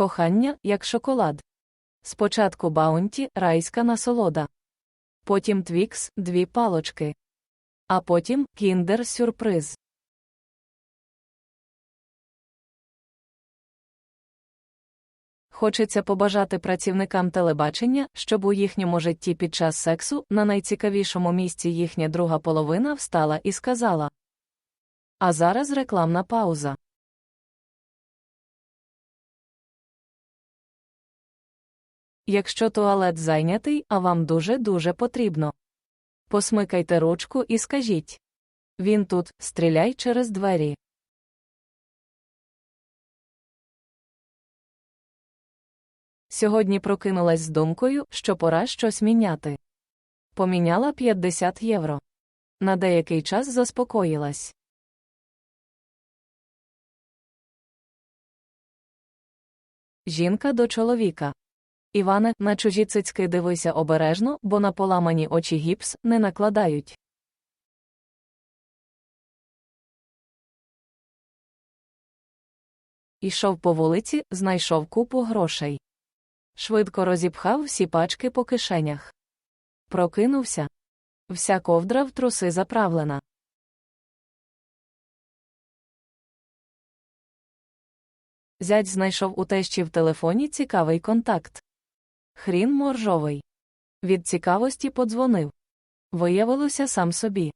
Кохання, як шоколад. Спочатку баунті, райська насолода. Потім твікс, дві палочки. А потім кіндер сюрприз. Хочеться побажати працівникам телебачення, щоб у їхньому житті під час сексу на найцікавішому місці їхня друга половина встала і сказала. А зараз рекламна пауза. Якщо туалет зайнятий, а вам дуже-дуже потрібно. Посмикайте ручку і скажіть. Він тут, стріляй через двері. Сьогодні прокинулась з думкою, що пора щось міняти. Поміняла 50 євро. На деякий час заспокоїлась. Жінка до чоловіка. Іване, на чужі цицьки дивися обережно, бо на поламані очі гіпс не накладають. Ішов по вулиці, знайшов купу грошей. Швидко розіпхав всі пачки по кишенях. Прокинувся. Вся ковдра в труси заправлена. Зять знайшов у тещі в телефоні цікавий контакт. Хрін моржовий. Від цікавості подзвонив. Виявилося сам собі.